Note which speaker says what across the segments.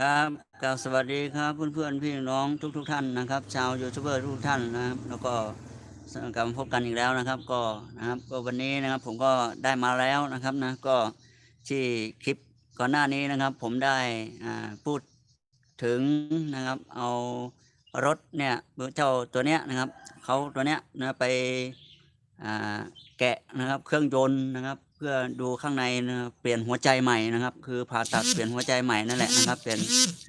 Speaker 1: ครับกราบสวัสดีครับเพื่อนๆพี่น้องทุกๆทท่านนะครับ ชาวยูทูบเบอร์ทุกท่านนะครับ แล้วก็กลับมาพบกันอีกแล้วนะครับ ก็นะครับก็วันนี้นะครับผมก็ได้มาแล้วนะครับนะก็ที่คลิปก่อนหน้านี้นะครับ ผมได้พูดถึงนะครับ เอารถเนี่ยเจ้าตัวเนี้ยนะครับเขาตัวเนี้ยนะไปแกะนะครับเครื่องยนต์นะครับ พื่อดูข้างในนะครับเปลี่ยนหัวใจใหม่นะครับ คือผ่าตัดเปลี่ยนหัวใจใหม่นั่นแหละนะครับ เปลี่ยน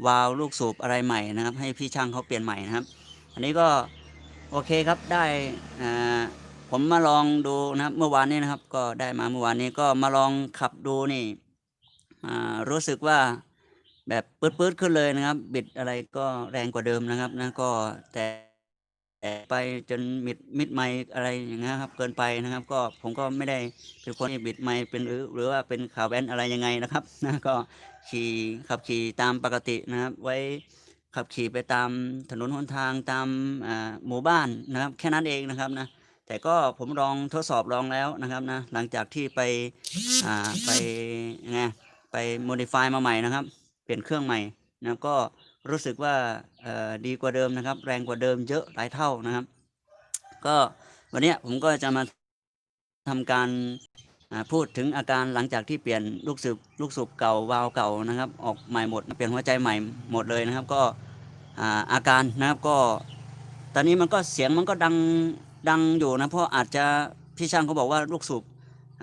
Speaker 1: วาล์วลูกสูบอะไรใหม่นะครับ ให้พี่ช่างเขาเปลี่ยนใหม่นะครับ อันนี้ก็โอเคครับได้อ่าผมมาลองดูนะครับเมื่อวานนี้นะครับ ก็ได้มาเมื่อวานนี้ก็มาลองขับดูนี่อ่ารู้สึกว่าแบบปื๊ดๆขึ้นเลยนะครับ บิดอะไรก็แรงกว่าเดิมนะครับนะก็แต่แต่ ไปจนมิดมิดไมค์อะไรอย่างเงี้ยครับ เกินไปนะครับ ก็ผมก็ไม่ได้เป็นคนที่บิดไมค์เป็นหรือหรือว่าเป็นข่าวแวนอะไรยังไงนะครับนะก็ขี่ขับขี่ตามปกตินะครับ ไว้ขับขี่ไปตามถนนหนทางตามหมู่บ้านนะครับ แค่นั้นเองนะครับนะแต่ก็ผมลองทดสอบลองแล้วนะครับนะหลังจากที่ไปไปไงไป modify มาใหม่นะครับ เปลี่ยนเครื่องใหม่นะก็ รู้สึกว่าดีกว่าเดิมนะครับ แรงกว่าเดิมเยอะหลายเท่านะครับ ก็วันนี้ผมก็จะมาทำการพูดถึงอาการหลังจากที่เปลี่ยนลูกสูบลูกสูบเก่าวาล์วเก่านะครับ ออกใหม่หมด เปลี่ยนหัวใจใหม่หมดเลยนะครับ ก็อาการนะครับก็ ตอนนี้มันก็เสียงมันก็ดังดังอยู่นะเพราะอาจจะพี่ช่างเขาบอกว่าลูกสูบ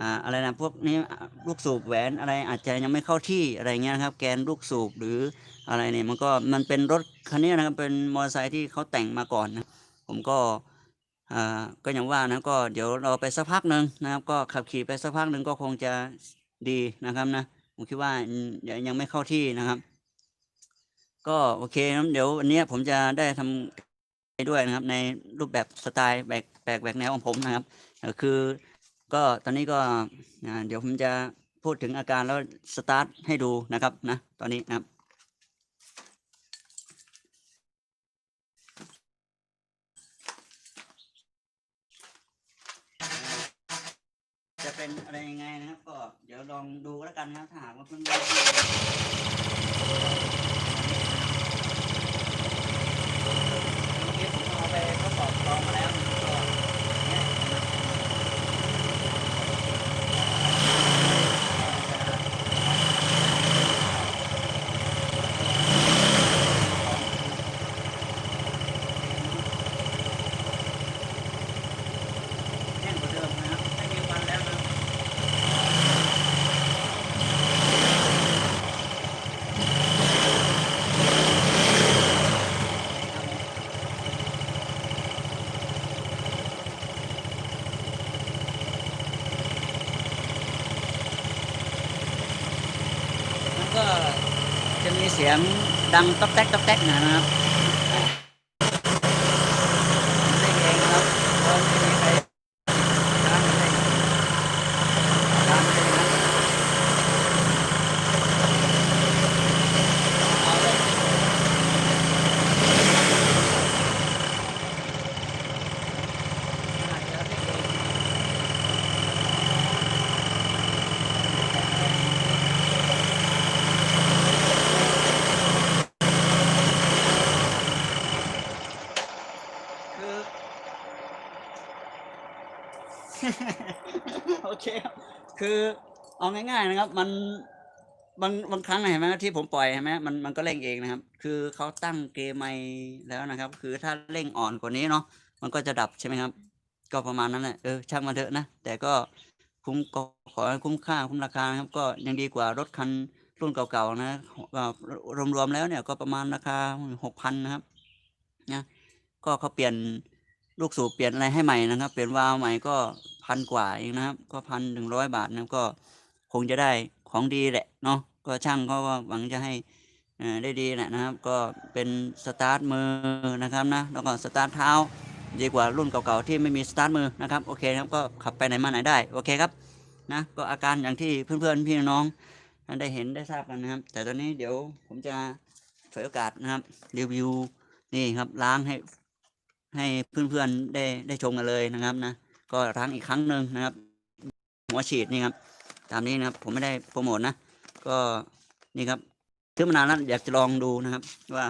Speaker 1: อ่าอะไรนะพวกนี้ลูกสูบแหวนอะไรอาจจะยังไม่เข้าที่อะไรเงี้ยนะครับ แกนลูกสูบหรือ อะไรเนี่ยมันก็มันเป็นรถคันนี้นะครับเป็นมอเตอร์ไซค์ที่เขาแต่งมาก่อนนะผมก็อ่าก็อย่างว่านะก็เดี๋ยวเราไปสักพักหนึ่งนะครับก็ขับขี่ไปสักพักหนึ่งก็คงจะดีนะครับนะผมคิดว่ายังยังไม่เข้าที่นะครับ ก็โอเคนะเดี๋ยววันนี้ผมจะได้ทำด้วยนะครับ ในรูปแบบสไตล์แบกแบกแบกแนวของผมนะครับคือก็ตอนนี้ก็อ่าเดี๋ยวผมจะพูดถึงอาการแล้วสตาร์ทให้ดูนะครับนะตอนนี้นะครับ เป็นอะไรยังไงนะครับ ก็เดี๋ยวลองดูแล้วกันนะครับถ้าหากว่าเพื่อนๆที่เมื่อกี้ผมเอาไปทดสอบลองมาแล้วก็เนี่ยนะครับแน่นกว่าเดิมนะครับไม่มีควันแล้วนะครับ มันก็จะมีเสียงดังต๊อกแต๊กต๊อกแต๊กนะครับเล่นเองนะครับเพราะไม่มีใครร้านเล่นร้านเล่นนะเอาเลยอาจจะเล่นเองคือ โอเคครับคือเอาง่าย ๆนะครับ มันบางบางครั้งเห็นไหมที่ผมปล่อยเห็นไหมมันมันก็เร่งเองนะครับ คือเขาตั้งเกมไมแล้วนะครับ คือถ้าเร่งอ่อนกว่านี้เนาะมันก็จะดับใช่ไหมครับ ก็ประมาณนั้นแหละเออช่างมันเถอะนะแต่ก็คุ้มก็ขอให้คุ้มค่าคุ้มราคานะครับ ก็ยังดีกว่ารถคันรุ่นเก่าๆนะรวมๆแล้วเนี่ยก็ประมาณราคาหกพันนะครับนะก็เขาเปลี่ยน ลูกสูบเปลี่ยนอะไรให้ใหม่นะครับ เปลี่ยนวาล์วใหม่ก็พันกว่าเองนะครับ ก็พันหนึ่งร้อยบาทนะก็คงจะได้ของดีแหละเนาะก็ช่างก็หวังจะให้ได้ดีแหละนะครับ ก็เป็นสตาร์ทมือนะครับนะแล้วก็สตาร์ทเท้าดีกว่ารุ่นเก่าๆที่ไม่มีสตาร์ทมือนะครับโอเคครับก็ขับไปไหนมาไหนได้โอเคครับนะก็อาการอย่างที่เพื่อนๆพี่น้องได้เห็นได้ทราบกันนะครับ แต่ตอนนี้เดี๋ยวผมจะฉวยโอกาสนะครับรีวิวนี่ครับล้างให้ ให้เพื่อนๆได้ได้ชมกันเลยนะครับนะก็ล้างอีกครั้งหนึ่งนะครับ หัวฉีดนี่ครับ ตามนี้นะครับ ผมไม่ได้โปรโมทนะ ก็นี่ครับซื้อมานานแล้วอยากจะลองดูนะครับว่า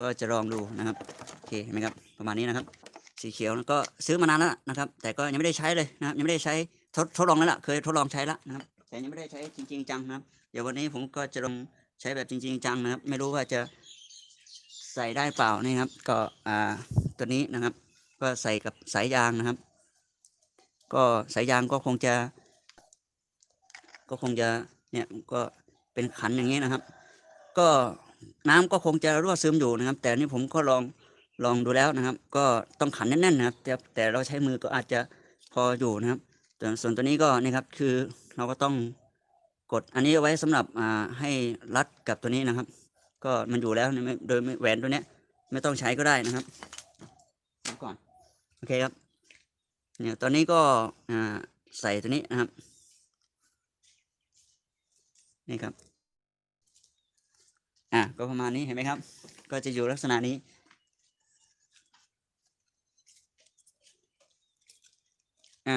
Speaker 1: ก็จะลองดูนะครับโอเคเห็นไหมครับประมาณนี้นะครับ สีเขียวแล้วก็ซื้อมานานแล้วนะครับ แต่ก็ยังไม่ได้ใช้เลยนะครับ ยังไม่ได้ใช้ทดทดลองแล้วล่ะเคยทดลองใช้แล้วนะครับ แต่ยังไม่ได้ใช้จริง ๆ จังนะครับ เดี๋ยววันนี้ผมก็จะลองใช้แบบจริง ๆ จังนะครับ ไม่รู้ว่าจะใส่ได้เปล่านี่ครับ ก็อ่าตัวนี้นะครับ ก็ใส่กับสายยางนะครับ ก็สายยางก็คงจะ ก็คงจะเนี่ยก็เป็นขันอย่างนี้นะครับ ก็น้ำก็คงจะรั่วซึมอยู่นะครับ แต่นี่ผมก็ลองลองดูแล้วนะครับ ก็ต้องขันแน่นๆนะครับ แต่แต่เราใช้มือก็อาจจะพออยู่นะครับ ส่วนส่วนตัวนี้ก็นี่ครับคือ เราก็ต้องกดอันนี้เอาไว้สำหรับอ่าให้รัดกับตัวนี้นะครับ ก็มันอยู่แล้วโดยไม่แหวนตัวเนี้ย ไม่ต้องใช้ก็ได้นะครับดูก่อนโอเคครับเนี่ยตอนนี้ก็อ่าใส่ตัวนี้นะครับนี่ครับอะก็ประมาณนี้เห็นไหมครับ ก็จะอยู่ลักษณะนี้อะ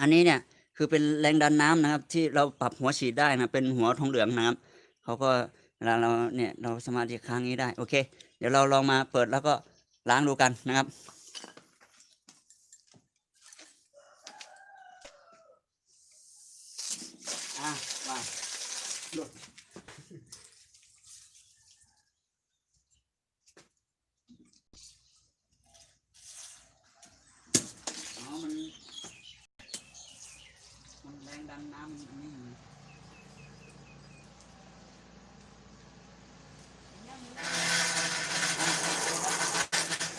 Speaker 1: อันนี้เนี่ย คือเป็นแรงดันน้ำนะครับ ที่เราปรับหัวฉีดได้นะเป็นหัวทองเหลืองนะครับเขาก็เวลาเราเนี่ยเราสามารถที่ค้างนี้ได้โอเค เดี๋ยวเราลองมาเปิดแล้วก็ล้างดูกันนะครับ อะมาหลุดอ๋อ มัน มันแรงดันน้ำมันอันนี้อยู่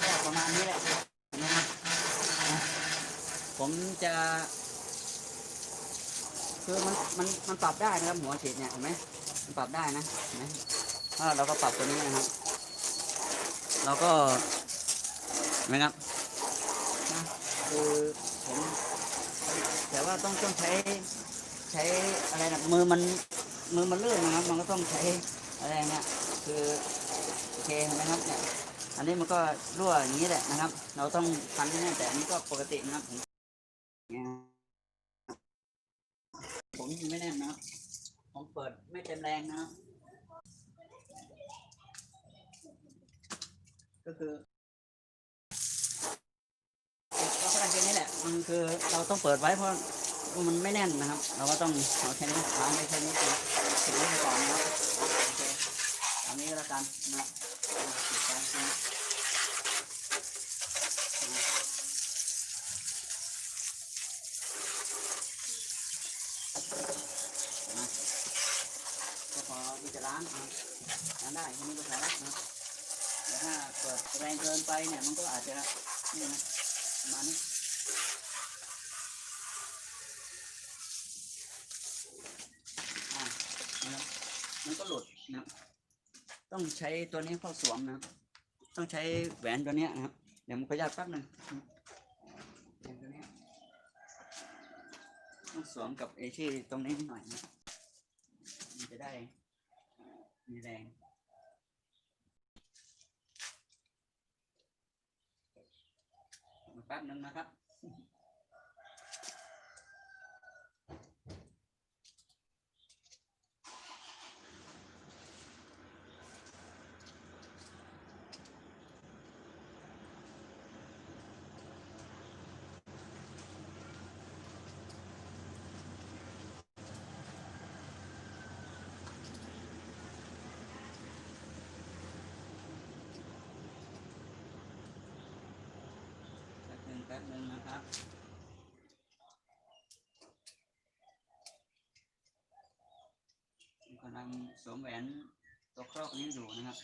Speaker 1: ก็ประมาณนี้แหละนะครับอะ ผมจะคือมันมันมันปรับได้นะครับหัวฉีดเนี่ยเห็นไหมมันปรับได้นะเห็นไหมถ้าเราก็ปรับตัวนี้นะครับ เราก็เห็นไหมครับนะคือผมแต่ว่าต้องต้องใช้ใช้อะไรนะมือมันมือมันเลื่อนนะครับ มันก็ต้องใช้อะไรเนี่ยคือโอเคเห็นไหมครับเนี่ยอันนี้มันก็รั่วอย่างนี้แหละนะครับ เราต้องพันให้แน่แต่อันนี้ก็ปกตินะครับ ผมยผมยิงไม่แน่นนะผมเปิดไม่เต็มแรงนะ ก็คือเราก็ได้แค่นี้แหละ มันคือเราต้องเปิดไว้เพราะมันไม่แน่นนะครับ เราก็ต้องเอาแค่นี้ค้างไว้แค่นี้ก่อนถึงนี้ไปก่อนนะครับโอเคอันนี้ก็แล้วกันนะครับปิดไฟนะครับก็พอที่จะล้างนะครับล้างได้แค่นี้ก็พอแล้วนะแต่ถ้าเปิดแรงเกินไปเนี่ยมันก็อาจจะนี่นะมานี้อ่นะมันก็หลุดนะต้องใช้ตัวนี้เข้าสวมนะต้องใช้แหวนตัวนี้นะครับเดี๋ยวมขออนุญาตแป๊บหนึ่งเนี้ยต้องสวมกับไอ้ที่ตรงนี้นิดหน่อยนะมันจะได้ มีแรง แป๊บหนึ่งนะครับ แป๊ บหนึ่งแป๊บหนึ่งนะครับกำลังสวมแหวนตัวครอบนี้อยู่นะครับ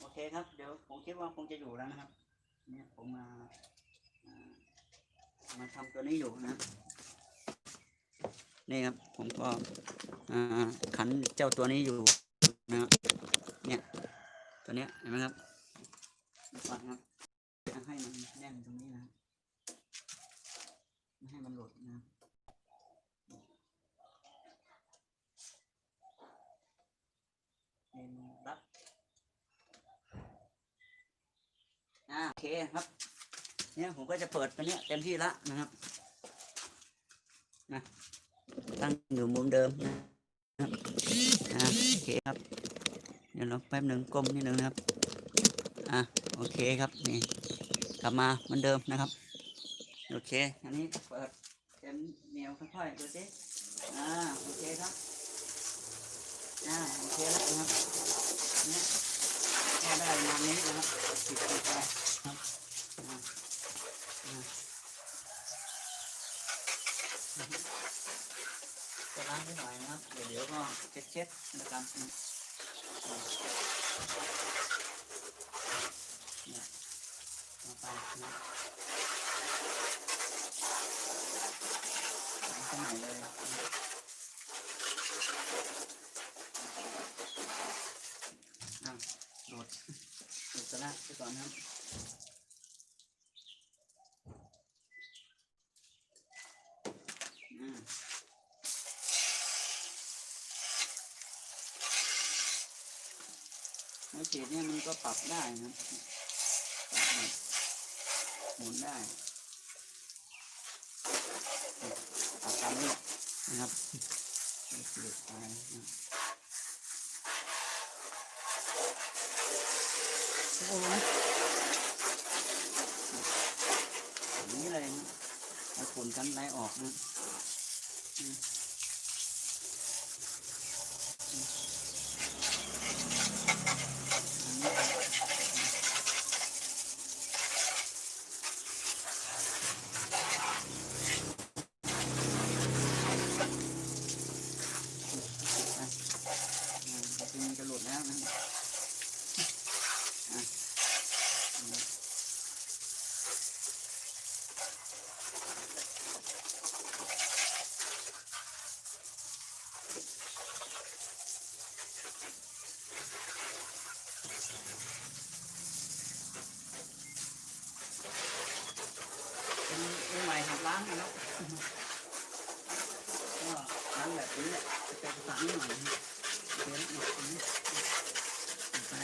Speaker 1: โอเคครับ เดี๋ยวผมคิดว่าคงจะอยู่แล้วนะครับ เนี่ยผมมาามาทำตัวนี้อยู่นะครับนี่ครับ ผมก็ขันเจ้าตัวนี้อยู่นะครับเนี่ยตัวเนี้ยเห็นไหมครับดูก่อนครับให้มันแน่นตรงนี้นะไม่ให้มันหลุดนะครับเป็นรัด อ่าโอเคครับ เนี่ยผมก็จะเปิดตัวเนี้ยเต็มที่ละนะครับนะตั้งอยู่มุมเดิมนะครับอ่าโอเคครับเดี๋ยวเราแป๊บหนึ่งก้มนิดนึงนะครับอ่าโอเคครับนี่กลับมาเหมือนเดิมนะครับ โอเค อันนี้เปิดเต็มเหนียวค่อยๆดูสิอ่าโอเคครับอ่าโอเคแล้วนะครับเนี่ยก็ได้ประมาณนี้นะครับติดติดไปครับอ่าอ่าก็ล้างนิดหน่อยนะครับ เดี๋ยวเดี๋ยวก็เช็ดเช็ดนะครับเนี่ยเอาไปนะล้างข้างในเลยอะโดด อุจจาระไปก่อนนะครับอืม ไม้ขีดเนี่ยมันก็ปรับได้นะปรับหมุนได้ปรับตามนี้นะครับไม้ขีดไปนะครับโอ้โหอย่างนี้เลยนะเอาขนกันไล่ออกนะอืมอืมอันนี้อะอ่าจริงๆจะหลุดแล้วนะอะอืม เป็นเป็นใหม่หัดล้างนะครับก็ล้างแบบนี้แหละ จะเป็นสารหน่อยนะเดี๋ยวหน่อยนี้ไป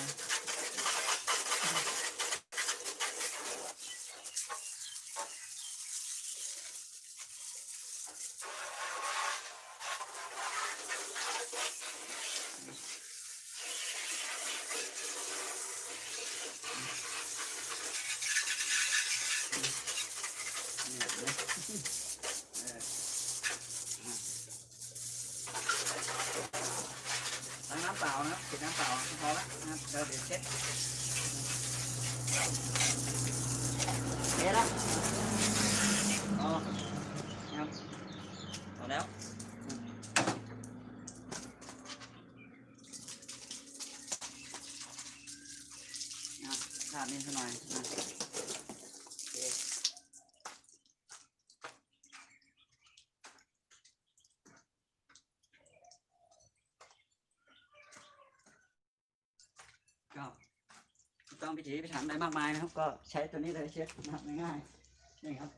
Speaker 1: เนี่ยนะเอออะล้างน้ำเปล่านะครับปิดน้ำเปล่าพอละนะครับเดี๋ยวเดี๋ยวเช็ดเช็ดละอ๋อนะครับพอแล้วนะขาดนิดหน่อยนะก็ต้องพิถีพิถันอะไรมากมายนะครับ ก็ใช้ตัวนี้เลยเช็ดนะครับง่ายๆนี่ครับ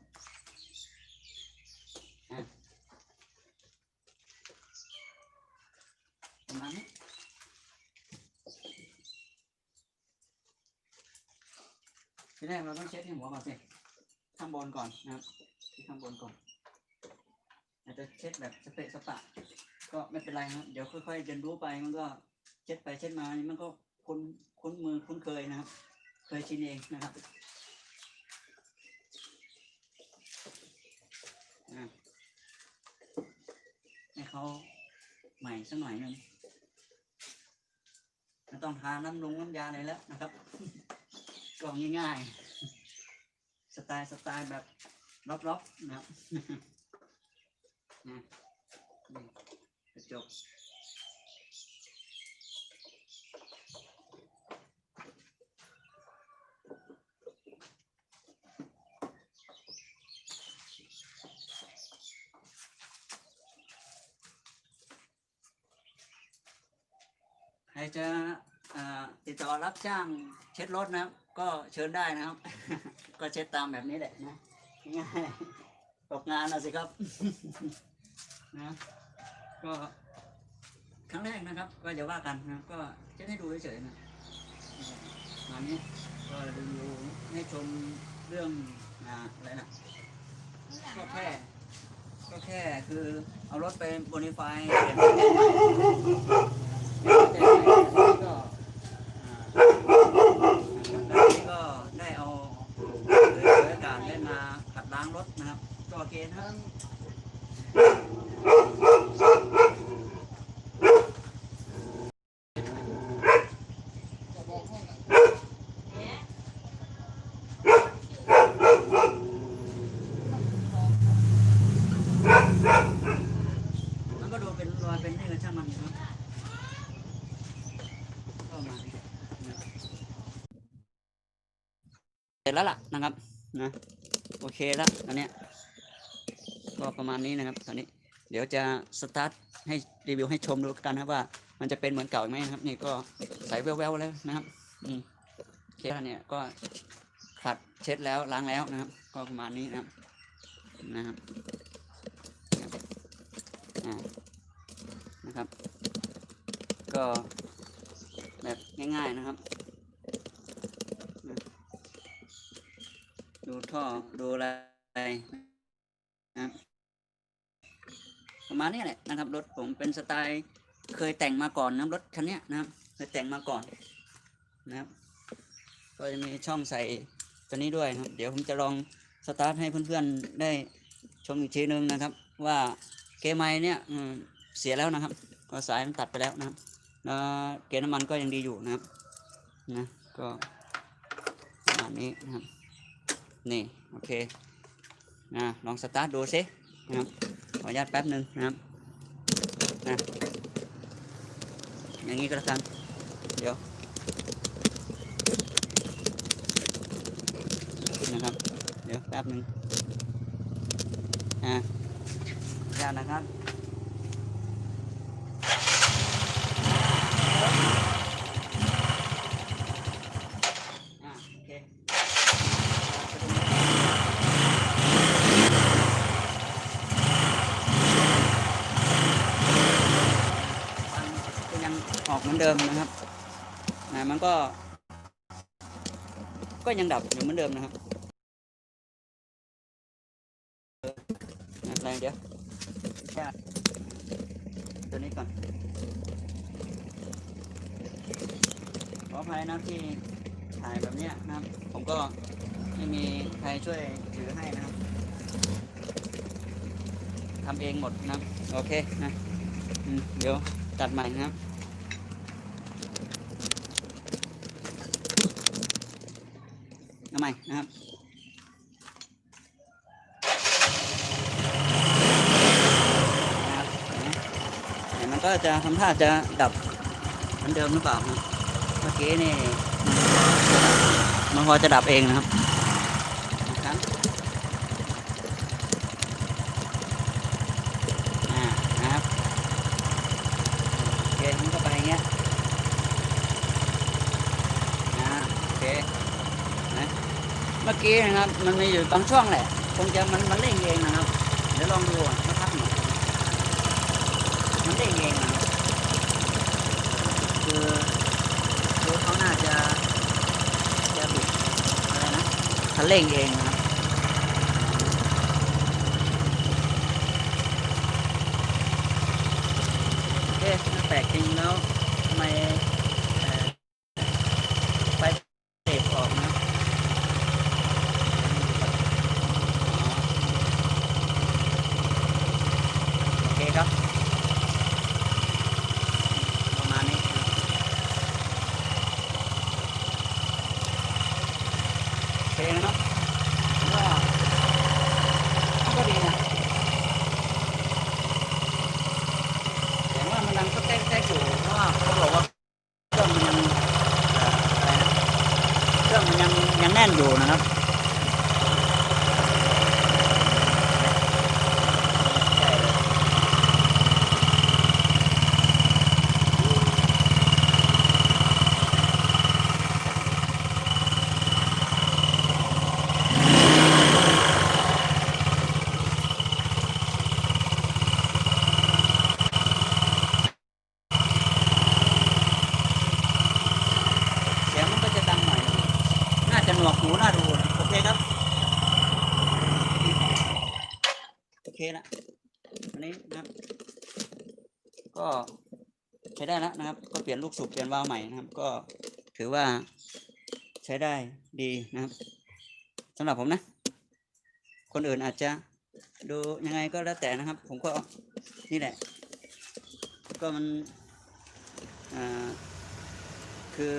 Speaker 1: อะประมาณนี้ทีแรก เราต้องเช็ดที่หัวก่อนสิข้างบนก่อนนะครับที่ข้างบนก่อนอาจจะเช็ดแบบสเปะสปะ ก็ไม่เป็นไรนะครับเดี๋ยวค่อยๆเรียนรู้ไปมันก็เช็ดไปเช็ดมานี่มันก็คุ้นคุ้นมือคุ้นเคยนะครับ เคยชินเองนะครับให้เขาใหม่สักหน่อยหนึงไม่ต้องทาน้ำลงน้ำยาอะไรแล้วนะครับ ก็ง่ายๆ สไตล์สไตล์แบบล็อกๆนะครับนะจบใครจะติดต่อรับจ้างเช็ดรถนะครับ ก็เชิญได้นะครับ ก็เช็ดตามแบบนี้แหละนะง่ายตกงานนะสิครับนะก็ครั้งแรกนะครับ ก็อย่าว่ากันนะก็จะให้ดูเฉยๆนะงานี้ก็รีวิวให้ชมเรื่องอะไรนะก็แค่ก็แค่คือเอารถไปบนิไฟายเปลี่ยนแปลงใหม่เปลี่ยนแปลงใหม่แล้วก็อ่าแล้วนี้ก็ได้เอาเรืออากาศได้มาขัดล้างรถนะครับ ก็โอเคนะครับมันก็โดูเป็นรอยเป็นนี่ก็ช่างมันครับก็มาดินะเสร็จแล้วล่ะนะครับนะโอเคแล้วอันเนี้ย ก็ประมาณนี้นะครับตอนนี้เดี๋ยวจะสตาร์ทให้รีวิวให้ชมดูกันนะว่า มันจะเป็นเหมือนเก่าไหมนะครับ นี่ก็ใสแววๆแล้วนะครับอืมเคแล้วเนี่ยก็ขัดเช็ดแล้วล้างแล้วนะครับ ก็ประมาณนี้นะครับนะครับนะครับ ก็แบบง่าย ๆนะครับ ดูท่อดูอะไร สไตล์ เคยแต่งมาก่อนนะรถคันนี้นะครับเคยแต่งมาก่อนนะครับ ก็จะมีช่องใส่ตัวนี้ด้วยนะครับ เดี๋ยวผมจะลองสตาร์ทให้เพื่อนๆได้ชมอีกทีนึงนะครับ ว่าเกมไม้เนี่ยเสียแล้วนะครับก็สายมันตัดไปแล้วนะครับแล้วเกณฑ์น้ำมันก็ยังดีอยู่นะครับนะก็ประมาณนี้นะครับนี่โอเคนะลองสตาร์ทดูซินะครับขออนุญาตแป๊บหนึ่งนะครับ นะอย่างนี้ก็แล้วกันเดี๋ยวนะครับ เดี๋ยวแป๊บหนึ่งอ่ายานะครับ อ่าโอเคก็ยังออกเห มนเดิมนะครับนะมันก็ ก็ยังดับอยู่เหมือนเดิมนะครับอะไรเดี๋ยวแค่ตัวนี้ก่อนขออภัยนะที่ถ่ายแบบเนี้ยนะครับ ผมก็ไม่มีใครช่วยถือให้นะครับทำเองหมดนะ โอเคนะเดี๋ยวตัดใหม่นะครับ เอา ใหม่นะครับนะครับเห็นไหมมันก็จะทำท่าจะดับเหมือนเดิมหรือเปล่าครับเมื่อกี้นี่มันพอจะดับเองนะครับครับอ่านะครับโอเคมันก็ไปอย่างเงี้ยอ่าโอเคนะ เมื่อกี้นะครับ มันมีอยู่บางช่วงแหละคงจะมันมันเร่งเองนะครับ เดี๋ยวลองดูอะสักพักหนึ่งมันเด้งเองอะคือคือเขาน่าจะจะบิดอะไรนะคันเร่งเองนะครับเอ๊ะแปลกจริงแล้วทำไมเอ่อไฟเตะออกนะโอเคครับ ประมาณนี้ครับ โอเคนะครับผมว่าก็ดีนะแต่ว่ามันดังก็แต๊กๆอยู่เพราะว่าเขาบอกว่าเครื่องมันยังเอ่ออะไรนะเครื่องมันยังยังแน่นอยู่นะครับใช่เลย นวกหูน่าดูโอเคครับ โอเคละอันนี้นะครับ ก็ใช้ได้แล้วนะครับ ก็เปลี่ยนลูกสูบเปลี่ยนวาล์วใหม่นะครับ ก็ถือว่าใช้ได้ดีนะครับสำหรับผมนะ คนอื่นอาจจะดูยังไงก็แล้วแต่นะครับ ผมก็นี่แหละ ก็มันคือ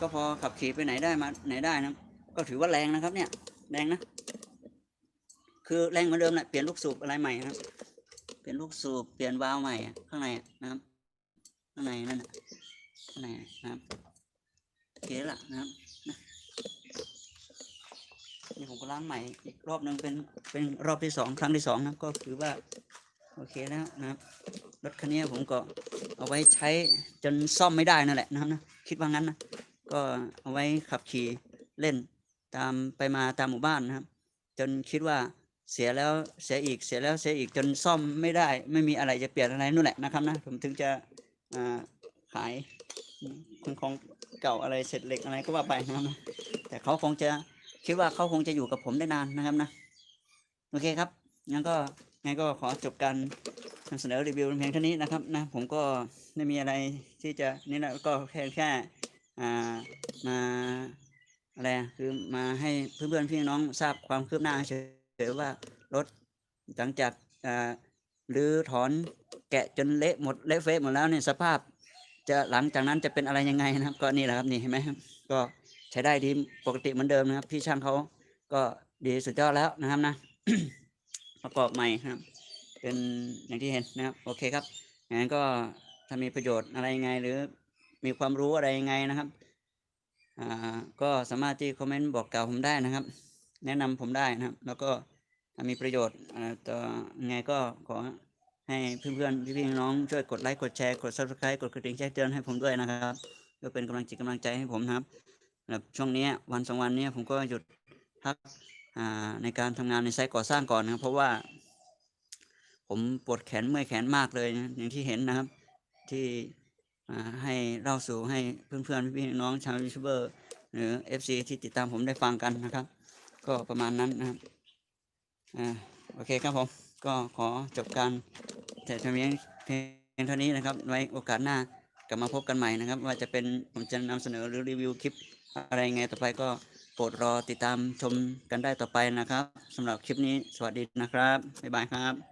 Speaker 1: ก็พอขับขี่ไปไหนได้มาไหนได้นะ ก็ถือว่าแรงนะครับเนี่ย แรงนะ คือแรงเหมือนเดิมแหละเปลี่ยนลูกสูบอะไรใหม่นะครับ เปลี่ยนลูกสูบเปลี่ยนวาล์วใหม่ข้างในนะครับข้างในนั่นข้างในนะครับโอเคละนะครับนี่ผมก็ล้างใหม่อีกรอบหนึ่งเป็นเป็นรอบที่สองครั้งที่สองนะก็ถือว่าโอเคแล้วนะครับรถคันนี้ผมก็เอาไว้ใช้จนซ่อมไม่ได้นั่นแหละนะครับนะคิดว่างั้นนะก็เอาไว้ขับขี่เล่นตามไปมาตามหมู่บ้านนะครับ จนคิดว่า เสียแล้วเสียอีกเสียแล้วเสียอีกจนซ่อมไม่ได้ ไม่มีอะไรจะเปลี่ยนอะไรนู่นแหละนะครับนะผมถึงจะขายของเก่าอะไรเสร็จเหล็กอะไรก็ว่าไปนะครับนะแต่เขาคงจะคิดว่าเขาคงจะอยู่กับผมได้นานนะครับนะโอเคครับงั้นก็งั้นก็ขอจบการนำเสนอรีวิวเพียงเท่านี้นะครับนะผมก็ไม่มีอะไรที่จะนี่นะก็แค่แค่มาอะไรคือมาให้เพื่อนๆพี่น้องทราบความคืบหน้าเฉย ๆว่ารถหลังจากอ่ารื้อถอนแกะจนเละหมดเละเฟะหมดแล้วเนี่ยสภาพ จะหลังจากนั้นจะเป็นอะไรยังไงนะครับ ก็นี่แหละครับนี่เห็นไหมก็ใช้ได้ดีปกติเหมือนเดิมนะครับ พี่ช่างเขาก็ดีสุดยอดแล้วนะครับนะประกอบใหม่ครับ เป็นอย่างที่เห็นนะครับ โอเคครับงั้นก็ถ้ามีประโยชน์อะไรยังไง หรือมีความรู้อะไรยังไงนะครับ อ่าก็สามารถที่คอมเมนต์บอกกล่าวผมได้นะครับ แนะนำผมได้นะครับ แล้วก็มีประโยชน์อ่าต่อไงก็ขอให้เพื่อนๆพี่ๆน้องช่วยกดไลค์กดแชร์กด subscribe กดกระดิ่งแจ้งเตือนให้ผมด้วยนะครับเพื่อเป็นกำลังจิตกำลังใจให้ผมนะครับแบบช่วงนี้วันสองวันนี้ผมก็หยุดพักอ่าในการทำงานในไซต์ก่อสร้างก่อนนะครับ เพราะว่า ผมปวดแขนเมื่อยแขนมากเลยนะอย่างที่เห็นนะครับ ที่อ่าให้เล่าสู่ให้เพื่อนๆพี่ๆน้องชาวยูทูบเบอร์หรือ FC ที่ติดตามผมได้ฟังกันนะครับ ก็ประมาณนั้นนะครับอ่าโอเคครับผม ก็ขอจบการแต่เพียงเพียงเท่านี้นะครับ ไว้โอกาสหน้ากลับมาพบกันใหม่นะครับ ว่าจะเป็นผมจะนำเสนอหรือรีวิวคลิปอะไรไงต่อไปก็โปรดรอติดตามชมกันได้ต่อไปนะครับสำหรับคลิปนี้สวัสดีนะครับ บ๊ายบายครับ